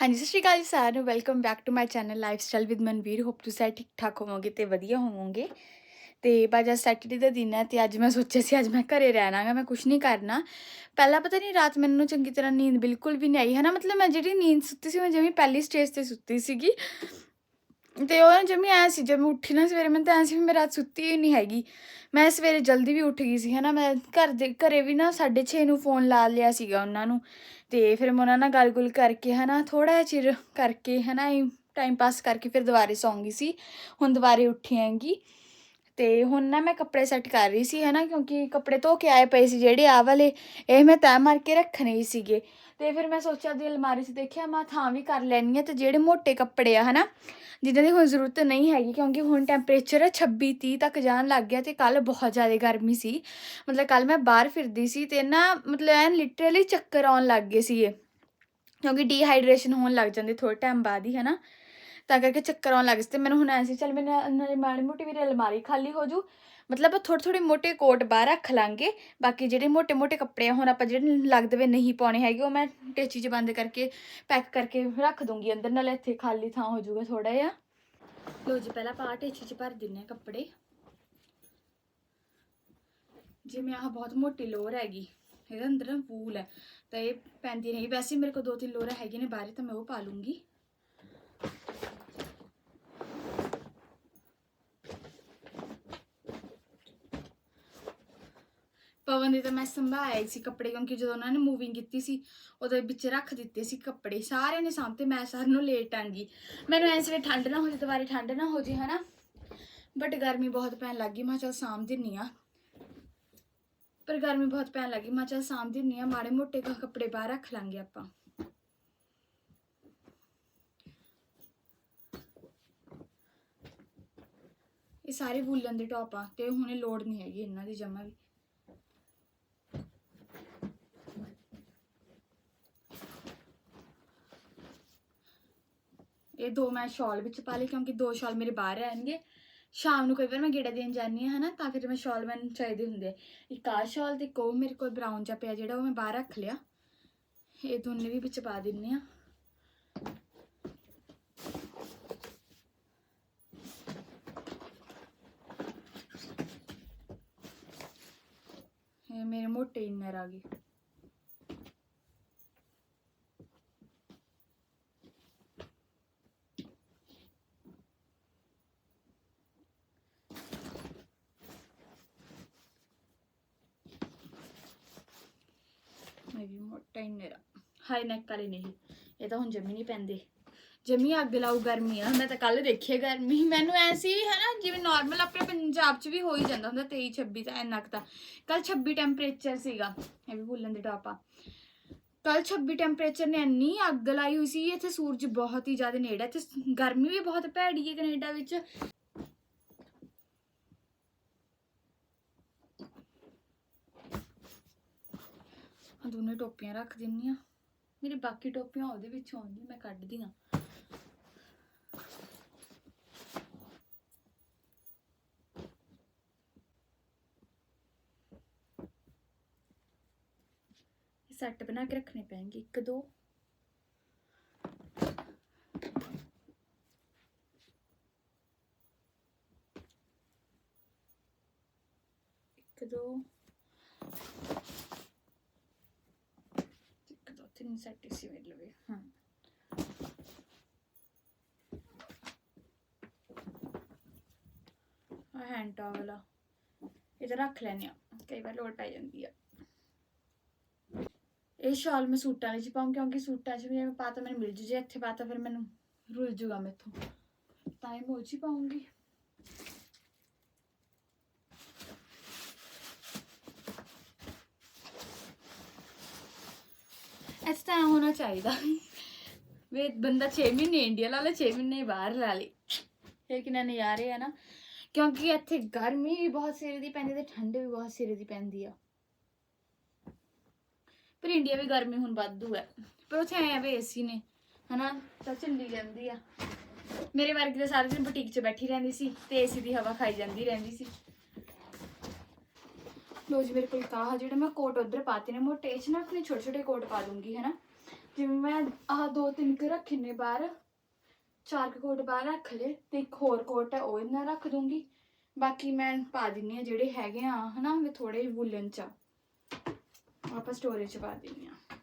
ਹਾਂਜੀ, ਸਤਿ ਸ਼੍ਰੀ ਅਕਾਲ ਜੀ ਸਾਰਿਆਂ ਨੂੰ। Welcome back to my channel lifestyle with Manveer hope ਤੁਸੀਂ ਸਾਰੇ ਠੀਕ ਠਾਕ ਹੋਵੋਗੇ ਤੇ ਵਧੀਆ ਹੋਵੋਗੇ। ਤੇ ਬਾਜਾ ਸੈਟਰਡੇ ਦਾ ਦਿਨ ਹੈ ਤੇ ਅੱਜ ਮੈਂ ਸੋਚਿਆ ਸੀ, ਅੱਜ ਮੈਂ ਘਰੇ ਰਹਿਣਾਗਾ ਮੈਂ ਕੁਝ ਨਹੀਂ ਕਰਨਾ। ਪਹਿਲਾਂ ਪਤਾ ਨਹੀਂ ਰਾਤ ਮੈਨੂੰ ਚੰਗੀ ਤਰ੍ਹਾਂ ਨੀਂਦ ਬਿਲਕੁਲ ਵੀ ਨਹੀਂ ਆਈ। ਹੈ ਨਾ ਮਤਲਬ ਮੈਂ ਜਿਹੜੀ ਨੀਂਦ ਸੁੱਤੀ ਸੀ, ਮੈਂ ਜਿਵੇਂ ਪਹਿਲੀ ਸਟੇਜ ਤੇ ਸੁੱਤੀ ਸੀਗੀ ਤੇ ਉਹ ਜਿਵੇਂ ਐ ਸੀ, ਜਦ ਮੈਂ ਉੱਠੀ ਨਾ ਸਵੇਰੇ ਮੈਂ ਤਾਂ ਐ ਸੀ ਵੀ ਮੈਂ ਰਾਤ ਸੁੱਤੀ ਹੀ ਨਹੀਂ ਹੈਗੀ। ਮੈਂ ਸਵੇਰੇ ਜਲਦੀ ਵੀ ਉੱਠ ਗਈ ਸੀ ਹੈ ਨਾ ਮੈਂ ਘਰ ਦੇ, ਘਰੇ ਵੀ ਨਾ 6:30 ਨੂੰ ਫੋਨ ਲਾ ਲਿਆ ਸੀਗਾ ਉਹਨਾਂ ਨੂੰ। ਤੇ ਫਿਰ ਮੈਂ ਉਹਨਾਂ ਨਾਲ ਗੱਲ-ਗੁਲ ਕਰਕੇ, ਹਨਾ ਥੋੜਾ ਜਿਹਾ ਚਿਰ ਕਰਕੇ, ਹਨਾ ਟਾਈਮ ਪਾਸ ਕਰਕੇ ਫਿਰ ਦੁਬਾਰੇ ਸੌਂ ਗਈ ਸੀ। ਹੁਣ ਦੁਬਾਰੇ ਉੱਠੀ ਆਂਗੀ ਤੇ ਹੁਣ ਨਾ ਮੈਂ ਕੱਪੜੇ ਸੈੱਟ ਕਰ ਰਹੀ ਸੀ, ਹਨਾ, ਕਿਉਂਕਿ ਕੱਪੜੇ ਧੋ ਕੇ ਆਏ ਪਏ ਸੀ ਜਿਹੜੇ ਆ ਵਾਲੇ। ਇਹ ਮੈਂ ਤੈਅ ਮਾਰ ਕੇ ਰੱਖਣੇ ਹੀ ਸੀਗੇ। ਤੇ ਫਿਰ ਮੈਂ ਸੋਚਿਆ ਦੀ ਅਲਮਾਰੀ 'ਚ ਦੇਖਿਆ, ਮੈਂ ਥਾਂ ਵੀ ਕਰ ਲੈਣੀ ਆ ਤੇ ਜਿਹੜੇ ਮੋٹے ਕੱਪੜੇ ਆ, ਹਨਾ? ਜਿੱਦਾਂ ਦੀ ਹੁਣ ਜ਼ਰੂਰਤ ਨਹੀਂ ਹੈਗੀ, ਕਿਉਂਕਿ ਹੁਣ ਟੈਂਪਰੇਚਰ 26 30 ਤੱਕ ਜਾਣ ਲੱਗ ਗਿਆ ਤੇ ਕੱਲ ਬਹੁਤ ਜ਼ਿਆਦਾ ਗਰਮੀ ਸੀ। ਮਤਲਬ ਕੱਲ ਮੈਂ ਬਾਹਰ ਫਿਰਦੀ ਸੀ ਤੇ ਨਾ, ਮਤਲਬ ਐਨ ਲਿਟਰਲੀ ਚੱਕਰ ਆਉਣ ਲੱਗ ਗਏ ਸੀਗੇ ਕਿਉਂਕਿ ਡੀਹਾਈਡਰੇਸ਼ਨ ਹੋਣ ਲੱਗ ਜਾਂਦੀ ਥੋੜੇ ਟਾਈਮ ਬਾਅਦ ਹੀ, ਹਨਾ? ਤਾਂ ਕਰਕੇ ਚੱਕਰ ਆਉਣ ਲੱਗ ਸੀ ਤੇ ਮੈਨੂੰ ਹੁਣ ਐ ਸੀ, ਚੱਲ ਮੈਨੂੰ ਨਾਲੇ ਮਾੜੀ ਮੋਟੀ ਮੇਰੀ ਅਲਮਾਰੀ ਖਾਲੀ ਹੋ ਜੂ ਮਤਲਬ ਥੋੜੇ ਥੋੜੇ ਮੋਟੇ ਕੋਟ ਬਾਹਰ ਰੱਖ ਲਾਂਗੇ। ਬਾਕੀ ਜਿਹੜੇ ਮੋਟੇ ਮੋਟੇ ਕੱਪੜੇ ਆ, ਹੁਣ ਆਪਾਂ ਜਿਹੜੇ ਲੱਗਦੇ ਨਹੀਂ ਪਾਉਣੇ ਹੈਗੇ, ਉਹ ਮੈਂ ਟੇਚੀ 'ਚ ਬੰਦ ਕਰਕੇ, ਪੈਕ ਕਰਕੇ ਰੱਖ ਦੂੰਗੀ ਅੰਦਰ, ਨਾਲ ਇੱਥੇ ਖਾਲੀ ਥਾਂ ਹੋ ਜਾਊਗਾ ਥੋੜਾ ਜਿਹਾ। ਲੋ ਜੀ, ਪਹਿਲਾਂ ਆਪਾਂ ਟੇਚੀ 'ਚ ਭਰ ਦਿੰਨੇ ਕੱਪੜੇ। ਜਿਵੇਂ ਆਹ ਬਹੁਤ ਮੋਟੀ ਲੋਰ ਹੈਗੀ, ਇਹਦੇ ਅੰਦਰ ਨਾ ਵੂਲ ਹੈ, ਤਾਂ ਇਹ ਪੈਂਦੀ ਨਹੀਂ। ਵੈਸੇ ਮੇਰੇ ਕੋਲ ਦੋ ਤਿੰਨ ਲੋਰਾਂ ਹੈਗੀਆਂ ਨੇ ਬਾਹਰ, ਤਾਂ ਮੈਂ ਉਹ ਪਾ ਲੂੰਗੀ। ਦੇ ਤਾਂ ਮੈਂ ਸੰਭਾਇਆ ਸੀ ਕੱਪੜੇ, ਕਿਉਂਕਿ ਜਦੋਂ ਉਹਨਾਂ ਨੇ ਮੂਵਿੰਗ ਕੀਤੀ ਸੀ, ਉਹਦੇ ਵਿੱਚ ਰੱਖ ਦਿੱਤੇ ਸੀ ਕੱਪੜੇ। ਸਾਰਿਆਂ ਨੇ ਸਾਂਭਤੇ, ਮੈਂ ਸਾਰ ਨੂੰ ਲੇਟ ਆਂਗੀ ਮੈਨੂੰ ਐਂ ਸਵੇ ਠੰਡ ਨਾ ਹੋ ਜੇ ਦੁਬਾਰੇ ਠੰਡ ਨਾ ਹੋ ਜੇ ਹਨਾ? ਬਟ ਗਰਮੀ ਬਹੁਤ ਪੈਣ ਲੱਗੀ ਮੈਂ ਚਲ ਸਾਂਭ ਦਿੰਨੀ ਆ। ਪਰ ਗਰਮੀ ਬਹੁਤ ਪੈਣ ਲੱਗੀ ਮੈਂ ਚਲ ਸਾਂਭ ਦਿੰਨੀ ਆ, ਮਾੜੇ ਮੋਟੇ ਕੱਪੜੇ ਬਾਹਰ ਰੱਖ ਲਾਂਗੇ ਆਪਾਂ। ਇਹ ਸਾਰੇ ਵੂਲਨ ਦੇ ਟੌਪ ਆ, ਤੇ ਹੁਣੇ ਲੋੜ ਨਹੀਂ ਹੈਗੀ ਇਹਨਾਂ ਦੀ ਜਮਾ ਵੀ। ਇਹ ਦੋ ਮੈਂ ਸ਼ਾਲ ਵਿੱਚ ਪਾ ਲਈ ਕਿਉਂਕਿ ਦੋ ਸ਼ਾਲ ਮੇਰੇ ਬਾਹਰ ਰਹਿਣਗੇ। ਸ਼ਾਮ ਨੂੰ ਕਈ ਵਾਰ ਮੈਂ ਗੇੜਾ ਦੇਣ ਜਾਂਦੀ ਹਾਂ, ਹਨਾ, ਤਾਂ ਫਿਰ ਮੈਂ ਸ਼ਾਲ ਮੈਨੂੰ ਚਾਹੀਦੇ ਹੁੰਦੇ ਇੱਕ ਆਹ ਸ਼ਾਲ ਤੇ ਇੱਕ ਉਹ ਮੇਰੇ ਕੋਲ ਬਰਾਊਨ ਜਿਹਾ ਪਿਆ ਜਿਹੜਾ ਉਹ ਮੈਂ ਬਾਹਰ ਰੱਖ ਲਿਆ। ਇਹ ਦੋਨੇ ਵੀ ਵਿੱਚ ਪਾ ਦਿੰਨੇ ਆ ਇਹ ਮੇਰੇ ਮੋਟੇ ਇਨਰ ਆ ਗਏ। ਮੈਂ ਹਾਈ ਨੈਕ ਵਾਲੇ ਨਹੀਂ ਇਹ। ਤਾਂ ਹੁਣ ਜਮੀ ਨਹੀਂ ਪੈਂਦੇ। ਜਮੀ ਅੱਗ ਲਾਉ ਗਰਮੀ ਆ। ਮੈਂ ਤਾਂ ਕੱਲ ਦੇਖੀ ਗਰਮੀ। ਮੈਨੂੰ ਐਸੀ ਵੀ ਹੈ ਨਾ ਜਿਵੇਂ ਨਾਰਮਲ ਆਪਣੇ ਪੰਜਾਬ 'ਚ ਵੀ ਹੋ ਹੀ ਜਾਂਦਾ ਹੁੰਦਾ 23 26 ਤਾਂ ਇੰਨਾ ਕੁ ਤਾਂ। ਕੱਲ 26 ਟੈਂਪਰੇਚਰ ਸੀਗਾ। ਇਹ ਵੀ ਭੁੱਲਣ ਦੇ ਟਾਪਾ ਕੱਲ 26 ਟੈਂਪਰੇਚਰ ਨੇ ਇੰਨੀ ਅੱਗ ਲਾਈ ਹੋਈ ਸੀ, ਇੱਥੇ ਸੂਰਜ ਬਹੁਤ ਹੀ ਜ਼ਿਆਦਾ ਨੇੜੇ ਇੱਥੇ ਗਰਮੀ ਵੀ ਬਹੁਤ ਭੈੜੀ ਹੈ ਕੈਨੇਡਾ ਵਿੱਚ। ਦੋਨੇ ਟੋਪੀਆਂ ਰੱਖ ਦਿੰਨੀ ਆ। ਮੇਰੇ ਬਾਕੀ ਟੋਪੀਆਂ ਉਹਦੇ ਵਿੱਚ ਆਉਂਦੀ ਮੈਂ ਕੱਢਦੀ ਆ ਸੈੱਟ ਬਣਾ ਕੇ ਰੱਖਣੇ ਪੈਣਗੇ 1 2 ਹਾਂ ਆ ਹੈਂਡ ਟਾਵਲ ਆ ਇਹ ਤਾਂ ਰੱਖ ਲੈਨੇ ਆ ਕਈ ਵਾਰ ਲੋੜ ਪੈ ਜਾਂਦੀ ਆ ਇਹ ਸ਼ਾਲ ਮੈਂ ਸੂਟਾਂ ਵਿੱਚ ਪਾਉਂ ਕਿਉਂਕਿ ਸੂਟਾਂ 'ਚ ਵੀ ਮੈਂ ਪਾਤਾ ਮੈਨੂੰ ਮਿਲ ਜੂ ਜੇ ਇੱਥੇ ਪਾਤਾ ਫਿਰ ਮੈਨੂੰ ਰੁੱਲ ਜੂਗਾ ਮੈਥੋਂ ਤਾਂ ਇਹ ਮੋਚੀ ਪਾਉਂਗੀ ਇਸ ਹੋਣਾ ਚਾਹੀਦਾ। ਵੇ ਬੰਦਾ 6 ਮਹੀਨੇ ਇੰਡੀਆ ਲਾ ਲੇ 6 ਮਹੀਨੇ ਬਾਹਰ ਲਾ ਲੇ। ਇਹ ਕਿੰਨਾ ਨਜ਼ਾਰੇ ਆ ਨਾ। ਕਿਉਂਕਿ ਇੱਥੇ ਗਰਮੀ ਵੀ ਬਹੁਤ ਸਿਰੇ ਦੀ ਪੈਂਦੀ ਤੇ ਠੰਡ ਵੀ ਬਹੁਤ ਸਿਰੇ ਦੀ ਪੈਂਦੀ ਆ। ਪਰ ਇੰਡੀਆ ਵੀ ਗਰਮੀ ਹੁਣ ਵਾਧੂ ਹੈ ਪਰ ਉੱਥੇ ਐ ਵੇ ਏਸੀ ਨੇ, ਹਨਾ, ਤਾਂ ਚੱਲੀ ਜਾਂਦੀ ਆ। ਮੇਰੇ ਵਰਗੀ ਤਾਂ ਸਾਰੇ ਦਿਨ ਬੁਟੀਕ 'ਚ ਬੈਠੀ ਰਹਿੰਦੀ ਸੀ ਤੇ ਏਸੀ ਦੀ ਹਵਾ ਖਾਈ ਜਾਂਦੀ ਰਹਿੰਦੀ ਸੀ। ਲੋ ਜੀ ਮੇਰੇ ਕੋਲ ਤਾਂ ਆਹ ਜਿਹੜਾ ਮੈਂ ਕੋਟ ਉਧਰ ਪਾਤੇ ਨੇ, ਮੋਟੇ ਚ ਨਾ ਆਪਣੇ ਛੋਟੇ ਛੋਟੇ ਕੋਟ ਪਾ ਦੂੰਗੀ, ਹਨਾ? ਜਿਵੇਂ ਮੈਂ ਆਹ ਦੋ ਤਿੰਨ ਕੁ ਰੱਖੇ ਨੇ ਬਾਹਰ, ਚਾਰ ਕੁ ਕੋਟ ਬਾਹਰ ਰੱਖ ਲਏ ਤੇ ਇੱਕ ਹੋਰ ਕੋਟ ਹੈ, ਉਹ ਇਹਨਾਂ ਰੱਖ ਦੂੰਗੀ। ਬਾਕੀ ਮੈਂ ਪਾ ਦਿੰਨੀ ਆ ਜਿਹੜੇ ਹੈਗੇ ਆ, ਹਨਾ, ਵੀ ਥੋੜੇ ਵੂਲਨ ਚ। ਆ। ਆਪਾਂ ਸਟੋਰੇਜ ਚ ਪਾ ਦਿੰਨੀ ਆ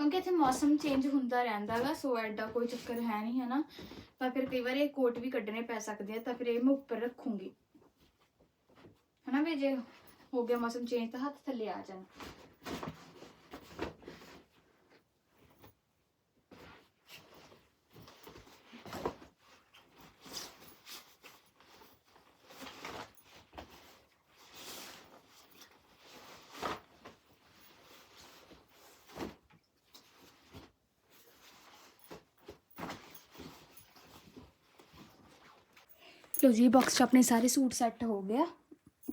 ਕਿਉਂਕਿ ਇੱਥੇ ਮੌਸਮ ਚੇਂਜ ਹੁੰਦਾ ਰਹਿੰਦਾ ਗਾ ਸੋ ਐਡਾ ਕੋਈ ਚੱਕਰ ਹੈ ਨਹੀਂ, ਹਨਾ? ਤਾਂ ਫਿਰ ਕਈ ਵਾਰ ਇਹ ਕੋਟ ਵੀ ਕੱਢਣੇ ਪੈ ਸਕਦੇ ਆ, ਤਾਂ ਫਿਰ ਇਹ ਮੈਂ ਉੱਪਰ ਰੱਖੂੰਗੀ। ਹਨਾ ਵੀ ਜੇ ਹੋ ਗਿਆ ਮੌਸਮ ਚੇਂਜ ਤਾਂ ਹੱਥ ਥੱਲੇ ਆ ਜਾਣ। ਲੋ ਜੀ ਬਾਕਸ 'ਚ ਆਪਣੇ ਸਾਰੇ ਸੂਟ ਸੈੱਟ ਹੋ ਗਿਆ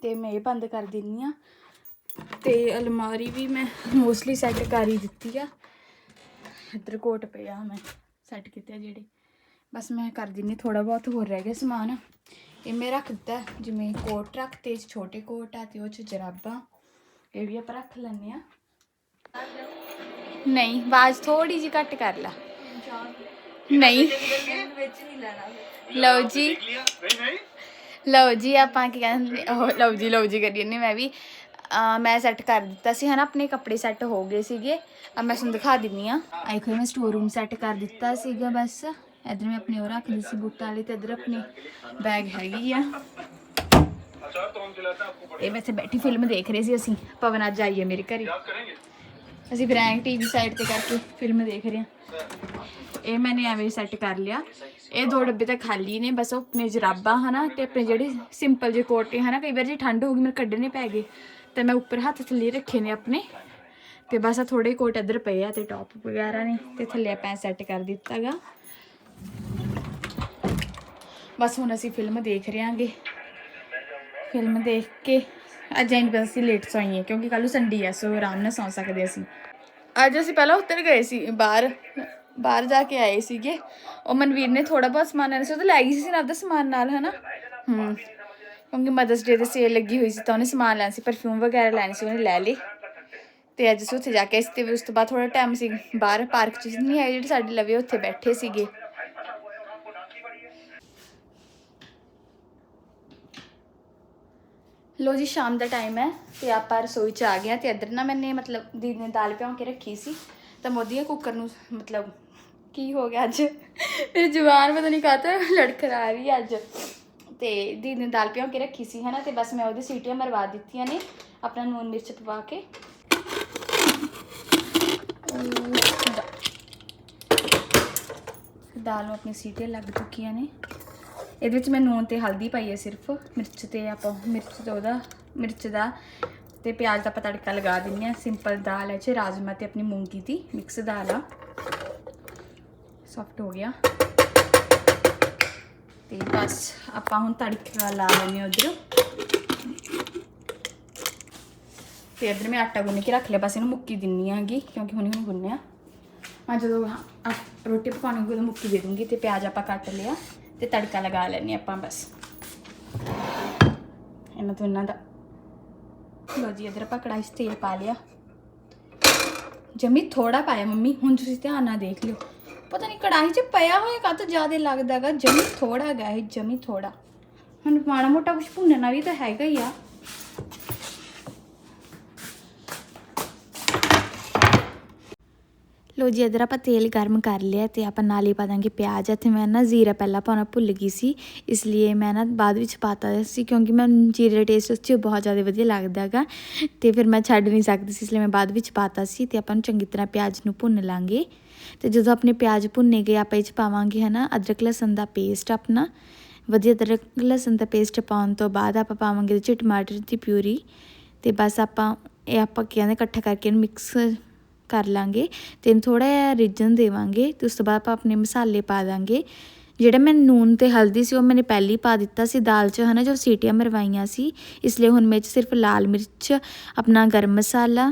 ਤੇ ਮੈਂ ਇਹ ਬੰਦ ਕਰ ਦਿੰਨੀ ਆ। ਤੇ ਅਲਮਾਰੀ ਵੀ ਮੈਂ ਮੋਸਟਲੀ ਸੈੱਟ ਕਰ ਹੀ ਦਿੱਤੀ ਆ। ਇੱਧਰ ਕੋਟ ਪਿਆ ਮੈਂ ਸੈੱਟ ਕੀਤੇ ਜਿਹੜੇ। ਬਸ ਮੈਂ ਕਰ ਦਿੰਨੀ ਥੋੜਾ ਬਹੁਤ ਹੋਰ ਰਹਿ ਗਿਆ ਸਮਾਨ। ਇਹ ਮੈਂ ਰੱਖ ਦਿੱਤਾ, ਜਿਵੇਂ ਕੋਟ ਰੱਖ ਰੱਖਤੇ ਛੋਟੇ ਕੋਟ ਆ ਤੇ ਉਹ ਚ ਜਰਾਬਾਂ। ਇਹ ਵੀ ਆਪਾਂ ਰੱਖ ਲੈਂਦੇ ਆ। ਨਹੀਂ, ਆਵਾਜ਼ ਥੋੜੀ ਜਿਹੀ ਘੱਟ ਕਰ ਲਾ। ਨਹੀਂ। ਲਓ ਜੀ। ਲਓ ਜੀ, ਆਪਾਂ ਕੀ ਕਹਿੰਦੇ, ਉਹ ਲਓ ਜੀ ਲਓ ਜੀ ਕਰੀ ਨੇ ਮੈਂ ਵੀ। ਮੈਂ ਸੈੱਟ ਕਰ ਦਿੱਤਾ ਸੀ, ਹਨਾ, ਆਪਣੇ ਕੱਪੜੇ ਸੈੱਟ ਹੋ ਗਏ ਸੀਗੇ। ਆ ਮੈਂ ਤੁਹਾਨੂੰ ਦਿਖਾ ਦਿੰਨੀ ਆ ਆਈ ਖੋ ਮੈਂ ਸਟੋਰ ਰੂਮ ਸੈੱਟ ਕਰ ਦਿੱਤਾ ਸੀਗਾ ਬਸ। ਇਧਰ ਮੈਂ ਆਪਣੇ ਉਹ ਰੱਖਦੀ ਸੀ ਬੂਟਾਂ ਵਾਲੀ ਤੇ ਇਧਰ ਆਪਣੇ ਬੈਗ ਹੈਗੀ ਆ। ਇਹ ਮੈਂ ਇੱਥੇ ਬੈਠੀ ਫਿਲਮ ਦੇਖ ਰਹੇ ਸੀ ਅਸੀਂ। ਪਵਨ ਅੱਜ ਆਈ ਹੈ ਮੇਰੇ ਘਰੇ। ਅਸੀਂ ਫਿਰ ਐਂ ਟੀਵੀ ਸਾਈਡ ਤੇ ਕਰਕੇ ਫਿਲਮ ਦੇਖ ਰਹੇ ਹਾਂ। ਇਹ ਮੈਨੇ ਐਵੇਂ ਸੈੱਟ ਕਰ ਲਿਆ। ਇਹ ਦੋ ਡੱਬੇ ਤਾਂ ਖਾਲੀ ਨੇ, ਬਸ ਉਹ ਆਪਣੇ ਜਰਾਬਾਂ, ਹਨਾ, ਤੇ ਆਪਣੇ ਜਿਹੜੇ ਸਿੰਪਲ ਜਿਹੇ ਕੋਟੇ, ਹਨਾ, ਕਈ ਵਾਰ ਜੇ ਠੰਡ ਹੋ ਗਈ ਮੇਰੇ ਕੱਢਣੇ ਪੈ ਗਏ। ਤੇ ਮੈਂ ਉੱਪਰ ਹੱਥ ਥੱਲੇ ਰੱਖੇ ਨੇ ਆਪਣੇ। ਤੇ ਬਸ ਆ ਥੋੜੇ ਕੋਟ ਇੱਧਰ ਪਏ ਆ ਤੇ ਟੌਪ ਵਗੈਰਾ ਨੇ, ਤੇ ਥੱਲੇ ਆਪਾਂ ਸੈੱਟ ਕਰ ਦਿੱਤਾਗਾ ਬਸ ਹੁਣ ਅਸੀਂ ਫਿਲਮ ਦੇਖ ਰਹੇ ਆਂਗੇ ਫਿਲਮ ਦੇਖ ਕੇ ਅੱਜ ਐਂ ਬਸ ਅਸੀਂ ਲੇਟ ਸੋਈਏ ਕਿਉਂਕਿ ਕੱਲ੍ਹ ਨੂੰ ਸੰਡੇ ਆ ਸੋ ਆਰਾਮ ਨਾਲ ਸੌਂ ਸਕਦੇ ਅਸੀਂ। ਅੱਜ ਅਸੀਂ ਪਹਿਲਾਂ ਉੱਤਰ ਗਏ ਸੀ, ਬਾਹਰ। ਬਾਹਰ ਜਾ ਕੇ ਆਏ ਸੀਗੇ। ਉਹ ਮਨਵੀਰ ਨੇ ਥੋੜਾ ਬਹੁਤ ਸਮਾਨ ਲੈਣਾ ਸੀ, ਉਹ ਤਾਂ ਲੈ ਗਈ ਸੀ ਨਾ ਆਪਦਾ ਸਮਾਨ ਨਾਲ, ਹਨਾ? ਹੂੰ। ਕਿਉਂਕਿ ਮਦਰਸ ਡੇ ਤੇ ਸੇਲ ਲੱਗੀ ਹੋਈ ਸੀ ਤਾਂ ਉਹਨੇ ਸਮਾਨ ਲੈਣਾ ਸੀ ਪਰਫਿਊਮ ਵਗੈਰਾ ਲੈਣੇ ਸੀ, ਉਹਨੇ ਲੈ ਲਈ ਤੇ ਅੱਜ ਅਸੀਂ ਉੱਥੇ ਜਾ ਕੇ ਇਸ ਤੇ ਉਸ ਤੋਂ ਬਾਅਦ ਥੋੜਾ ਟਾਈਮ ਸੀ, ਬਾਹਰ ਪਾਰਕ 'ਚ ਨਹੀਂ ਹੈ ਜਿਹੜੇ ਸਾਡੇ ਲਵੇ ਉੱਥੇ ਬੈਠੇ ਸੀਗੇ। ਲੋ ਜੀ, ਸ਼ਾਮ ਦਾ ਟਾਈਮ ਹੈ ਤੇ ਆਪਾਂ ਰਸੋਈ 'ਚ ਆ ਗਏ ਹਾਂ ਤੇ ਇੱਧਰ ਨਾ ਮੈਨੇ ਮਤਲਬ ਦੀਦੀ ਨੇ ਦਾਲ ਭਿਉਂ ਕੇ ਰੱਖੀ ਸੀ, ਤਾਂ ਮੋਦੀ ਕੁੱਕਰ ਨੂੰ ਮਤਲਬ ਕੀ ਹੋ ਗਿਆ ਅੱਜ? ਮੇਰੀ ਜ਼ੁਬਾਨ ਪਤਾ ਨਹੀਂ ਕਾਹਤੋਂ ਲੜਖੜਾ ਰਹੀ ਹੈ ਅੱਜ। ਤੇ ਦੀਦੀ ਨੇ ਦਾਲ ਭਿਉਂ ਕੇ ਰੱਖੀ ਸੀ, ਹਨਾ, ਤੇ ਬਸ ਮੈਂ ਉਹਦੀ ਸੀਟੀਆਂ ਮਰਵਾ ਦਿੱਤੀਆਂ ਨੇ, ਆਪਣਾ ਨੂਨ ਮਿਰਚ ਪਵਾ ਕੇ। ਦਾਲ ਨੂੰ ਆਪਣੀ ਸੀਟੀਆਂ ਲੱਗ ਚੁੱਕੀਆਂ ਨੇ। ਇਹਦੇ ਵਿੱਚ ਮੈਂ ਨੂਨ ਤੇ ਹਲਦੀ ਪਾਈ ਹੈ ਸਿਰਫ, ਮਿਰਚ ਤੇ ਆਪਾਂ ਮਿਰਚ ਤੇ ਉਹਦਾ, ਮਿਰਚ ਦਾ ਤੇ ਪਿਆਜ਼ ਦਾ ਆਪਾਂ ਤੜਕਾ ਲਗਾ ਦਿੰਨੇ ਆ ਸਿੰਪਲ ਦਾਲ ਹੈ ਚ ਰਾਜਮਾ ਤੇ ਆਪਣੀ ਮੂੰਗੀ ਦੀ ਮਿਕਸ ਦਾਲ ਆ। ਸੌਫਟ ਹੋ ਗਿਆ। ਤੇ ਬਸ ਆਪਾਂ ਹੁਣ ਤੜਕਾ ਲਾ ਲੈਣੇ ਉਧਰ। ਤੇ ਇਧਰ ਮੈਂ ਆਟਾ ਗੁੰਨ ਕੇ ਰੱਖ ਲਿਆ, ਬਸ ਇਹਨੂੰ ਮੁੱਕੀ ਦਿੰਨੀ ਆਂਗੀ ਕਿਉਂਕਿ ਹੁਣੇ ਹੁਣੇ ਗੁੰਨਿਆ। ਮੈਂ ਜਦੋਂ ਰੋਟੀ ਪਕਾਉਣੀ ਹੋਊਗੀ ਉਦੋਂ ਮੁੱਕੀ ਦੇ ਦੂੰਗੀ ਤੇ ਪਿਆਜ਼ ਆਪਾਂ ਕੱਟ ਲਿਆ ਤੇ ਤੜਕਾ ਲਗਾ ਲੈਣੇ ਆਪਾਂ ਬਸ। ਇਹਨਾਂ ਤੋਂ ਇਹਨਾਂ ਦਾ। ਲੋ ਜੀ, ਇਧਰ ਆਪਾਂ ਕੜਾਈ 'ਚ ਤੇਲ ਪਾ ਲਿਆ। ਜਮੀ ਥੋੜਾ ਪਾਇਆ ਮੰਮੀ, ਹੁਣ ਤੁਸੀਂ ਧਿਆਨ ਨਾਲ ਦੇਖ ਲਿਓ। ਪਤਾ ਨਹੀਂ ਕੜਾਹੀ 'ਚ ਪਿਆ ਹੋਇਆ ਕਾ ਤਾਂ ਜ਼ਿਆਦਾ ਲੱਗਦਾਗਾ ਜਮੀ ਥੋੜਾ ਹੈਗਾ ਇਹ, ਜਮੀ ਥੋੜਾ ਹੁਣ ਮਾੜਾ ਮੋਟਾ ਕੁਝ ਭੁੰਨਣਾ ਵੀ ਤਾਂ ਹੈਗਾ ਹੀ ਆ। ਲੋ ਜੀ, ਇਧਰ ਆਪਾਂ ਤੇਲ ਗਰਮ ਕਰ ਲਿਆ ਤੇ ਆਪਾਂ ਨਾਲ ਹੀ ਪਾ ਦਾਂਗੇ ਪਿਆਜ਼। ਇੱਥੇ ਮੈਂ ਨਾ ਜ਼ੀਰਾ ਪਹਿਲਾਂ ਪਾਉਣਾ ਭੁੱਲ ਗਈ ਸੀ, ਇਸ ਲਈ ਮੈਂ ਨਾ ਬਾਅਦ ਵਿੱਚ ਪਾਤਾ ਸੀ ਕਿਉਂਕਿ ਮੈਂ ਜੀਰੇ ਦਾ ਟੇਸਟ ਉਸ 'ਚ ਬਹੁਤ ਜ਼ਿਆਦਾ ਵਧੀਆ ਲੱਗਦਾ ਹੈਗਾ ਤੇ ਫਿਰ ਮੈਂ ਛੱਡ ਨਹੀਂ ਸਕਦੀ ਸੀ, ਇਸ ਲਈ ਮੈਂ ਬਾਅਦ ਵਿੱਚ ਪਾਤਾ ਸੀ ਤੇ ਆਪਾਂ ਨੂੰ ਚੰਗੀ ਤਰ੍ਹਾਂ ਪਿਆਜ਼ ਨੂੰ ਭੁੰਨ ਲਾਂਗੇ। ਤੇ ਜਦੋਂ ਆਪਣੇ ਪਿਆਜ਼ ਭੁੰਨੇ ਗਏ, ਆਪਾਂ ਇਹ 'ਚ ਪਾਵਾਂਗੇ ਹਨਾ ਅਦਰਕ ਲਸਣ ਦਾ ਪੇਸਟ ਆਪਣਾ। ਵਧੀਆ ਅਦਰਕ ਲਸਣ ਦਾ ਪੇਸਟ ਪਾਉਣ ਤੋਂ ਬਾਅਦ ਆਪਾਂ ਪਾਵਾਂਗੇ ਇਹਦੇ 'ਚ ਟਮਾਟਰ ਦੀ ਪਿਊਰੀ। ਤੇ ਬਸ ਆਪਾਂ ਇਹ ਆਪਾਂ ਕਹਿੰਦੇ ਇਕੱਠਾ ਕਰਕੇ ਇਹਨੂੰ ਮਿਕਸ ਕਰ ਲਾਂਗੇ ਤੇ ਥੋੜਾ ਜਿਹਾ ਰਿੱਝਣ ਦੇਵਾਂਗੇ ਤੇ ਉਸ ਤੋਂ ਬਾਅਦ ਆਪਾਂ ਆਪਣੇ ਮਸਾਲੇ ਪਾ ਦਾਂਗੇ। ਜਿਹੜਾ ਮੈਂ ਨੂਨ ਤੇ ਹਲਦੀ ਸੀ ਉਹ ਮੈंने ਪਹਿਲੀ ਪਾ ਦਿੱਤਾ ਸੀ ਦਾਲ 'ਚ ਹਨਾ ਜੋ ਸੀਟੀਆਂ ਮਰਵਾਈਆਂ ਸੀ। ਇਸ ਲਈ ਹੁਣ ਮੈਂ ਸਿਰਫ ਲਾਲ ਮਿਰਚ ਆਪਣਾ ਗਰਮ ਮਸਾਲਾ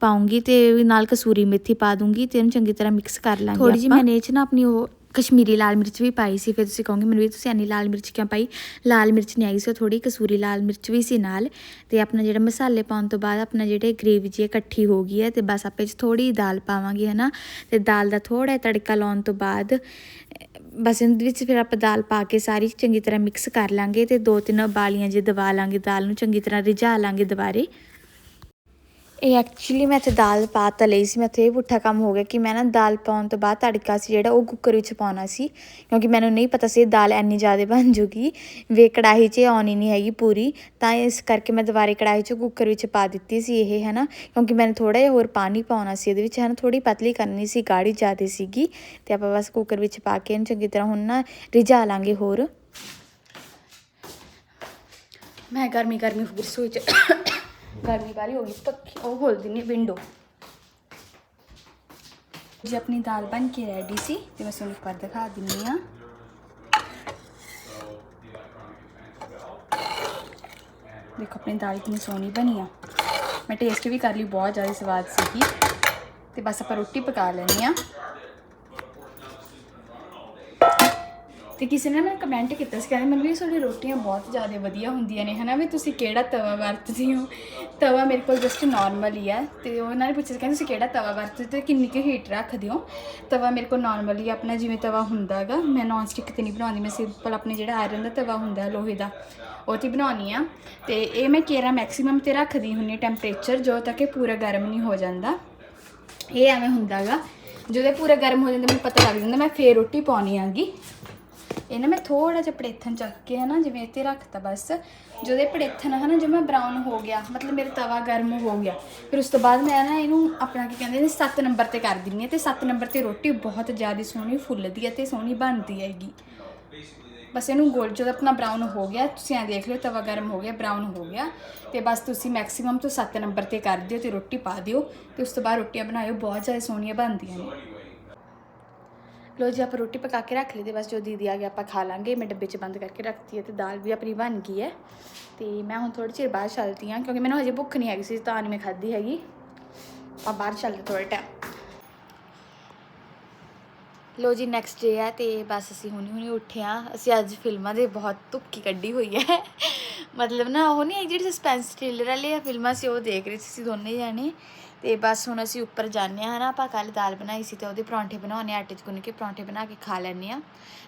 ਪਾਉਂਗੀ ਤੇ ਨਾਲ ਕਸੂਰੀ ਮੇਥੀ ਪਾ ਦੂੰਗੀ ਤੇ ਇਹਨੂੰ ਚੰਗੀ ਤਰ੍ਹਾਂ ਮਿਕਸ ਕਰ ਲਾਂਗੇ ਥੋੜੀ ਜਿਹੀ ਮੈਨੇ ਇਹ 'ਚ ਨਾ ਆਪਣੀ ਉਹ ਕਸ਼ਮੀਰੀ ਲਾਲ ਮਿਰਚ ਵੀ ਪਾਈ ਸੀ, ਫਿਰ ਤੁਸੀਂ ਕਹੋਗੇ ਮੈਨੂੰ ਵੀ ਤੁਸੀਂ ਇੰਨੀ ਲਾਲ ਮਿਰਚ ਕਿਉਂ ਪਾਈ? ਲਾਲ ਮਿਰਚ ਨਹੀਂ ਆਈ ਸੀ ਥੋੜੀ ਕਸੂਰੀ ਲਾਲ ਮਿਰਚ ਵੀ ਸੀ ਨਾਲ ਤੇ ਆਪਣਾ ਜਿਹੜਾ ਮਸਾਲੇ ਪਾਉਣ ਤੋਂ ਬਾਅਦ ਆਪਣਾ ਜਿਹੜੇ ਗ੍ਰੇਵੀ ਜੀ ਹੈ ਇਕੱਠੀ ਹੋ ਗਈ ਹੈ ਤੇ ਬਸ ਆਪੇ ਚ ਥੋੜੀ ਦਾਲ ਪਾਵਾਂਗੇ ਹਨਾ ਤੇ ਦਾਲ ਦਾ ਥੋੜਾ ਜਿਹਾ ਤੜਕਾ ਲਾਉਣ ਤੋਂ ਬਾਅਦ, ਬਸ ਇਹਦੇ ਵਿੱਚ ਫਿਰ ਆਪਾਂ ਦਾਲ ਪਾ ਕੇ ਸਾਰੀ ਚੰਗੀ ਤਰ੍ਹਾਂ ਮਿਕਸ ਕਰ ਲਾਂਗੇ ਤੇ ਦੋ ਤਿੰਨ ਉਬਾਲੀਆਂ ਜੇ ਦਵਾ ਲਾਂਗੇ ਦਾਲ ਨੂੰ, ਚੰਗੀ ਤਰ੍ਹਾਂ ਰਿਝਾ ਲਾਂਗੇ ਦੁਬਾਰੇ। ਇਹ ਐਕਚੁਅਲੀ ਮੈਂ ਇੱਥੇ ਦਾਲ ਪਾ ਤਾਂ ਲਈ ਸੀ, ਮੈਂ ਤੇ ਇਹ ਪੁੱਠਾ ਕੰਮ ਹੋ ਗਿਆ ਕਿ ਮੈਂ ਨਾ ਦਾਲ ਪਾਉਣ ਤੋਂ ਬਾਅਦ ਤੜਕਾ ਸੀ ਜਿਹੜਾ ਉਹ ਕੁੱਕਰ ਵਿੱਚ ਪਾਉਣਾ ਸੀ, ਕਿਉਂਕਿ ਮੈਨੂੰ ਨਹੀਂ ਪਤਾ ਸੀ ਇਹ ਦਾਲ ਇੰਨੀ ਜ਼ਿਆਦਾ ਬਣ ਜੂਗੀ, ਵੇ ਕੜਾਹੀ 'ਚ ਆਉਣੀ ਨਹੀਂ ਹੈਗੀ ਪੂਰੀ, ਤਾਂ ਇਸ ਕਰਕੇ ਮੈਂ ਦੁਬਾਰੇ ਕੜਾਹੀ 'ਚ ਕੁੱਕਰ ਵਿੱਚ ਪਾ ਦਿੱਤੀ ਸੀ ਇਹ ਹੈ ਨਾ ਕਿਉਂਕਿ ਮੈਨੂੰ ਥੋੜਾ ਜਿਹਾ ਹੋਰ ਪਾਣੀ ਪਾਉਣਾ ਸੀ ਇਹਦੇ ਵਿੱਚ ਹੈ ਨਾ ਥੋੜੀ ਪਤਲੀ ਕਰਨੀ ਸੀ, ਗਾੜੀ ਜ਼ਿਆਦਾ ਸੀਗੀ, ਤੇ ਆਪਾਂ ਬਸ ਕੁੱਕਰ ਵਿੱਚ ਪਾ ਕੇ ਇਹਨੂੰ ਚੰਗੀ ਤਰ੍ਹਾਂ ਹੁਣ ਨਾ ਰਿਝਾ ਲਾਂਗੇ ਹੋਰ। ਮੈਂ ਗਰਮੀ ਗਰਮੀ ਹੋ ਗਈ ਰਸੋਈ 'ਚ ਗਰਮੀ ਵਾਲੀ ਹੋ ਗਈ, ਪੱਖੀ ਉਹ ਖੋਲ ਦਿੰਨੀ ਵਿੰਡੋ ਜੀ, ਆਪਣੀ ਦਾਲ ਬਣ ਕੇ ਰੈਡੀ ਸੀ ਤੇ ਮੈਂ ਤੁਹਾਨੂੰ ਇੱਕ ਦਿਖਾ ਦਿੰਨੀ ਆ ਦੇਖੋ, ਆਪਣੀ ਦਾਲ ਕਿੰਨੀ ਸੋਹਣੀ ਬਣੀ ਆ। ਮੈਂ ਟੇਸਟ ਵੀ ਕਰ ਲਈ, ਬਹੁਤ ਜ਼ਿਆਦਾ ਸਵਾਦ ਸੀਗੀ। ਤੇ ਬਸ ਆਪਾਂ ਰੋਟੀ ਪਕਾ ਲੈਣੀ ਆ ਤੇ ਕਿਸੇ ਨੇ ਮੈਨੂੰ ਕਮੈਂਟ ਕੀਤਾ ਸੀ, ਕਹਿੰਦੇ ਮੈਨੂੰ ਵੀ ਤੁਹਾਡੀ ਰੋਟੀਆਂ ਬਹੁਤ ਜ਼ਿਆਦਾ ਵਧੀਆ ਹੁੰਦੀਆਂ ਨੇ, ਹਨਾ? ਵੀ ਤੁਸੀਂ ਕਿਹੜਾ ਤਵਾ ਵਰਤਦੇ ਹੋ? ਤਵਾ ਮੇਰੇ ਕੋਲ ਜਸਟ ਨਾਰਮਲ ਹੀ ਹੈ ਤੇ ਉਹਨਾਂ ਨੇ ਪੁੱਛਿਆ ਸੀ, ਕਹਿੰਦੇ ਤੁਸੀਂ ਕਿਹੜਾ ਤਵਾ ਵਰਤਦੇ ਤੇ ਕਿੰਨੀ ਕੁ ਹੀਟ ਰੱਖਦੇ ਹੋ? ਤਵਾ ਮੇਰੇ ਕੋਲ ਨਾਰਮਲ ਹੀ ਆਪਣਾ ਜਿਵੇਂ ਤਵਾ ਹੁੰਦਾ ਹੈਗਾ, ਮੈਂ ਨਾਨ ਸਟਿਕ ਤੇ ਨਹੀਂ ਬਣਾਉਂਦੀ, ਮੈਂ ਸਿੰਪਲ ਆਪਣੇ ਜਿਹੜਾ ਆਇਰਨ ਦਾ ਤਵਾ ਹੁੰਦਾ ਲੋਹੇ ਦਾ, ਉਹ ਤੇ ਬਣਾਉਣੀ ਆ ਤੇ ਇਹ ਮੈਂ ਕੇਰਾ ਮੈਕਸਿਮਮ ਤੇ ਰੱਖਦੀ ਹੁੰਨੀ ਟੈਂਪਰੇਚਰ ਜੋ ਤੱਕ ਇਹ ਪੂਰਾ ਗਰਮ ਨਹੀਂ ਹੋ ਜਾਂਦਾ। ਇਹ ਐਵੇਂ ਹੁੰਦਾਗਾ ਜਦੋਂ ਇਹ ਪੂਰਾ ਗਰਮ ਹੋ ਜਾਂਦਾ, ਮੈਨੂੰ ਪਤਾ ਲੱਗ ਜਾਂਦਾ, ਮੈਂ ਫੇਰ ਰੋਟੀ ਪਾਉਣੀ ਆਂਗੀ ਇਹ ਨਾ ਮੈਂ ਥੋੜਾ ਜਿਹਾ ਪੜੇਥਨ ਚੱਕ ਕੇ ਹਨਾ, ਜਿਵੇਂ ਇੱਥੇ ਰੱਖਤਾ ਬਸ। ਜਦੋਂ ਇਹ ਪੜੇਥਨ ਹਨਾ ਜਿਵੇਂ ਬਰਾਊਨ ਹੋ ਗਿਆ, ਮਤਲਬ ਮੇਰਾ ਤਵਾ ਗਰਮ ਹੋ ਗਿਆ। ਫਿਰ ਉਸ ਤੋਂ ਬਾਅਦ ਮੈਂ ਨਾ ਇਹਨੂੰ ਆਪਣਾ ਕੀ ਕਹਿੰਦੇ ਨੇ 7 ਨੰਬਰ ਤੇ ਕਰ ਦਿੰਨੀ ਆ ਤੇ 7 ਨੰਬਰ ਤੇ ਰੋਟੀ ਬਹੁਤ ਜ਼ਿਆਦਾ ਸੋਹਣੀ ਫੁੱਲਦੀ ਹੈ ਤੇ ਸੋਹਣੀ ਬਣਦੀ ਹੈਗੀ। ਬਸ ਇਹਨੂੰ ਗੋਲ, ਜਦੋਂ ਆਪਣਾ ਬਰਾਊਨ ਹੋ ਗਿਆ, ਤੁਸੀਂ ਐ ਦੇਖ ਲਿਓ, ਤਵਾ ਗਰਮ ਹੋ ਗਿਆ ਬਰਾਊਨ ਹੋ ਗਿਆ। ਤੇ ਬਸ ਤੁਸੀਂ ਮੈਕਸਿਮਮ ਤੋਂ 7 ਨੰਬਰ ਤੇ ਕਰ ਦਿਓ ਤੇ ਰੋਟੀ ਪਾ ਦਿਓ ਤੇ ਉਸ ਤੋਂ ਬਾਅਦ ਰੋਟੀਆਂ ਬਣਾਇਓ, ਬਹੁਤ ਜ਼ਿਆਦਾ ਸੋਹਣੀਆਂ ਬਣਦੀਆਂ ਨੇ। ਲੋ ਜੀ, ਆਪਾਂ ਰੋਟੀ ਪਕਾ ਕੇ ਰੱਖ ਲਈ ਤੇ ਬਸ ਜੋ ਦੀਦੀ ਆ ਗਿਆ ਆਪਾਂ ਖਾ ਲਾਂਗੇ। ਮੈਂ ਡੱਬੇ 'ਚ ਬੰਦ ਕਰਕੇ ਰੱਖਤੀ ਹੈ ਤੇ ਦਾਲ ਵੀ ਆਪਣੀ ਬਣ ਗਈ ਹੈ। ਤੇ ਮੈਂ ਹੁਣ ਥੋੜੀ ਚਿਰ ਬਾਅਦ ਚੱਲਦੀ ਹਾਂ, ਕਿਉਂਕਿ ਮੈਨੂੰ ਹਜੇ ਭੁੱਖ ਨਹੀਂ ਹੈਗੀ ਸੀ, ਤਾਂ ਨਹੀਂ ਮੈਂ ਖਾਧੀ ਹੈਗੀ। ਆਪਾਂ ਬਾਹਰ ਚੱਲਦੇ ਥੋੜਾ ਟਾਈਮ। ਲੋ ਜੀ ਨੈਕਸਟ ਡੇ ਹੈ ਤੇ ਬਸ ਅਸੀਂ ਹੁਣੀ ਹੁਣੀ ਉੱਠੇ ਹਾਂ। ਅਸੀਂ ਅੱਜ ਫਿਲਮਾਂ ਦੇ ਬਹੁਤ ਧੁੱਕੀ ਕੱਢੀ ਹੋਈ ਹੈ। ਮਤਲਬ ਨਾ, ਉਹ ਨਹੀਂ ਜਿਹੜੀ ਸਸਪੈਂਸ ਥ੍ਰਿਲਰ ਵਾਲੀ ਫਿਲਮਾਂ ਸੀ ਉਹ ਦੇਖ ਰਹੇ ਸੀ, ਅਸੀਂ ਦੋਨੇ ਜਾਣੇ। ਤੇ ਬਸ ਹੁਣ ਅਸੀਂ ਉੱਪਰ ਜਾਂਦੇ ਹਾਂ ਹਨਾ ਆਪਾਂ ਕੱਲ ਦਾਲ ਬਣਾਈ ਸੀ ਤੇ ਉਹਦੇ ਪਰੌਂਠੇ ਬਣਾਉਣੇ ਆ, ਆਟੇ 'ਚ ਗੁੰਨ ਕੇ ਪਰੌਂਠੇ ਬਣਾ ਕੇ ਖਾ ਲੈਣੇ ਆ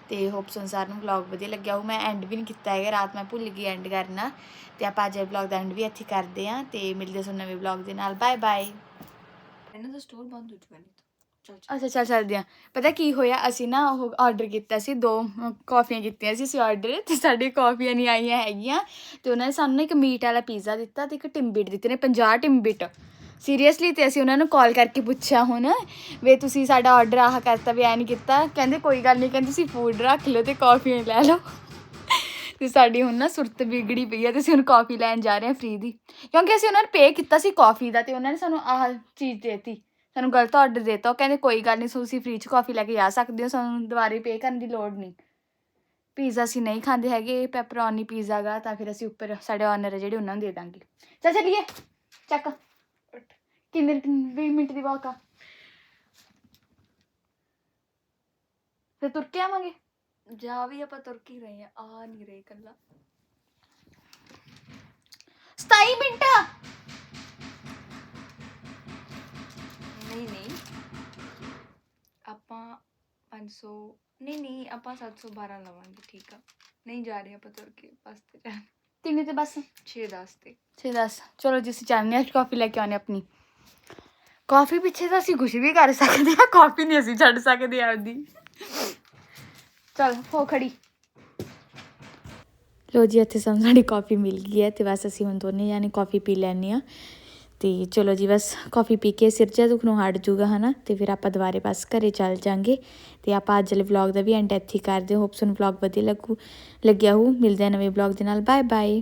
ਤੇ ਹੋਪ ਸੰਸਾਰ ਨੂੰ ਵਲੌਗ ਵਧੀਆ ਲੱਗਿਆ ਉਹ ਮੈਂ ਐਂਡ ਵੀ ਨਹੀਂ ਕੀਤਾ ਹੈਗਾ ਰਾਤ ਮੈਂ ਭੁੱਲ ਗਈ ਐਂਡ ਕਰਨਾ। ਤੇ ਆਪਾਂ ਅੱਜ ਵਲੌਗ ਦਾ ਐਂਡ ਵੀ ਇੱਥੇ ਕਰਦੇ ਹਾਂ ਤੇ ਮਿਲਦੇ ਹਾਂ ਨਵੇਂ ਵਲੌਗ ਦੇ ਨਾਲ। ਬਾਏ ਬਾਏ ਇਹਨਾਂ ਦਾ ਸਟੋਰ ਬੰਦ ਹੋ ਚੁੱਕਾ ਨਹੀਂ ਤਾਂ। ਚੱਲ ਅੱਛਾ ਚੱਲ ਚੱਲਦੇ ਹਾਂ। ਪਤਾ ਕੀ ਹੋਇਆ? ਅਸੀਂ ਨਾ ਉਹ ਆਰਡਰ ਕੀਤਾ ਸੀ ਦੋ ਕੌਫੀਆਂ ਕੀਤੀਆਂ ਸੀ ਅਸੀਂ ਆਰਡਰ ਤੇ ਸਾਡੀ ਕੌਫੀਆਂ ਨਹੀਂ ਆਈਆਂ ਹੈਗੀਆਂ। ਤੇ ਉਹਨਾਂ ਨੇ ਸਾਨੂੰ ਨਾ ਇੱਕ ਮੀਟ ਵਾਲਾ ਪੀਜ਼ਾ ਦਿੱਤਾ ਤੇ ਇੱਕ ਟਿੰਬਿਟ ਦਿੱਤੇ ਨੇ 50 ਟਿੰਬਿਟ ਸੀਰੀਅਸਲੀ ਤੇ ਅਸੀਂ ਉਹਨਾਂ ਨੂੰ ਕਾਲ ਕਰਕੇ ਪੁੱਛਿਆ ਹੁਣ ਵੇ ਤੁਸੀਂ ਸਾਡਾ ਆਰਡਰ ਆਹ ਕਰਤਾ ਵੀ ਐ ਨਹੀਂ ਕੀਤਾ। ਕਹਿੰਦੇ ਕੋਈ ਗੱਲ ਨਹੀਂ ਕਹਿੰਦੇ ਤੁਸੀਂ ਫੂਡ ਰੱਖ ਲਓ ਤੇ ਕੌਫੀਆਂ ਲੈ ਲਓ। ਤੇ ਸਾਡੀ ਹੁਣ ਨਾ ਸੁਰਤ ਵਿਗੜੀ ਪਈ ਹੈ ਤੇ ਅਸੀਂ ਹੁਣ ਕਾਫੀ ਲੈਣ ਜਾ ਰਹੇ ਹਾਂ ਫ੍ਰੀ ਦੀ। ਕਿਉਂਕਿ ਅਸੀਂ ਉਹਨਾਂ ਨੂੰ ਪੇ ਕੀਤਾ ਸੀ ਕਾਫੀ ਦਾ ਤੇ ਉਹਨਾਂ ਨੇ ਸਾਨੂੰ ਆਹ ਚੀਜ਼ ਦੇਤੀ। ਸਾਨੂੰ ਗਲਤ ਆਰਡਰ ਦੇਤਾ। ਉਹ ਕਹਿੰਦੇ ਕੋਈ ਗੱਲ ਨਹੀਂ ਤੁਸੀਂ ਫ੍ਰੀ ਚ ਕਾਫੀ ਲੈ ਕੇ ਜਾ ਸਕਦੇ ਹੋ, ਸਾਨੂੰ ਦੁਬਾਰੇ ਪੇ ਕਰਨ ਦੀ ਲੋੜ ਨਹੀਂ ਪੀਜ਼ਾ ਅਸੀਂ ਨਹੀਂ ਖਾਂਦੇ ਹੈਗੇ ਪੈਪਰੋਨੀ ਪੀਜ਼ਾ ਗਾ, ਤਾਂ ਫਿਰ ਅਸੀਂ ਉੱਪਰ ਸਾਡੇ ਓਨਰ ਜਿਹੜੇ ਉਹਨਾਂ ਨੂੰ ਦੇ ਦਾਂਗੇ। ਚੱਲ ਚੱਲੀਏ। ਚੱਕ। ਕਿੰਨੇ 20 ਮਿੰਟ ਦੀ ਵਾਕ ਆ। ਫਿਰ ਤੁਰ ਕੇ ਆਵਾਂਗੇ? ਜਾ ਵੀ ਆਪਾਂ ਤੁਰਕੀ ਰਹੇ ਆ ਆ ਨਹੀਂ ਰਹੇ ਕੱਲਾ 27 ਮਿੰਟ। ਨਹੀਂ ਨਹੀਂ। ਆਪਾਂ 500 ਨਹੀਂ ਨਹੀਂ ਆਪਾਂ 712 ਲਵਾਂਗੇ ਠੀਕ ਆ। ਨਹੀਂ ਜਾ ਰਹੇ ਆਪਾਂ ਤੁਰ ਕੇ ਬਸ ਤੇ ਜਾ ਤਿੰਨੇ ਤੇ ਬਸ? 6 10 ਤੇ। 6 10 ਚਲੋ ਜੀ ਅਸੀਂ ਚਾਹਨੇ ਹਾਂ ਕਾਫੀ ਲੈ ਕੇ ਆਉਣੇ ਆਪਣੀ। ਕਾਫੀ ਪਿੱਛੇ ਤਾਂ ਅਸੀਂ ਕੁਝ ਵੀ ਕਰ ਸਕਦੇ ਹਾਂ ਕਾਫੀ ਨਹੀਂ ਅਸੀਂ ਛੱਡ ਸਕਦੇ ਆਪਦੀ। ਚਲ, ਹੋ ਖੜੀ। ਲੋ ਜੀ, ਇੱਥੇ ਸਾਨੂੰ ਸਾਡੀ ਕਾਫੀ ਮਿਲ ਗਈ ਹੈ ਤੇ ਬਸ ਅਸੀਂ ਹੁਣ ਦੋਨੇ ਜਾਨੇ ਕਾਫੀ ਪੀ ਲੈਣੇ ਆ ਤੇ ਚਲੋ ਜੀ, ਬਸ ਕਾਫੀ ਪੀ ਕੇ ਸਿਰ ਜਿਹਾ ਦੁੱਖ ਨੂੰ ਹਟ ਜੂਗਾ ਹਨਾ? ਤੇ ਫਿਰ ਆਪਾਂ ਦੁਬਾਰੇ ਬਸ ਘਰੇ ਚੱਲ ਜਾਾਂਗੇ। ਤੇ ਆਪਾਂ ਅੱਜ ਵਾਲੇ ਵਲੌਗ ਦਾ ਵੀ ਐਂਡ ਇੱਥੇ ਹੀ ਕਰਦੇ ਹੋਪ ਤੁਹਾਨੂੰ ਵਲੌਗ ਵਧੀਆ ਲੱਗੂ, ਲੱਗਿਆ ਹੋ ਮਿਲਦੇ ਆ ਨਵੇਂ ਵਲੌਗ ਦੇ ਨਾਲ। Bye bye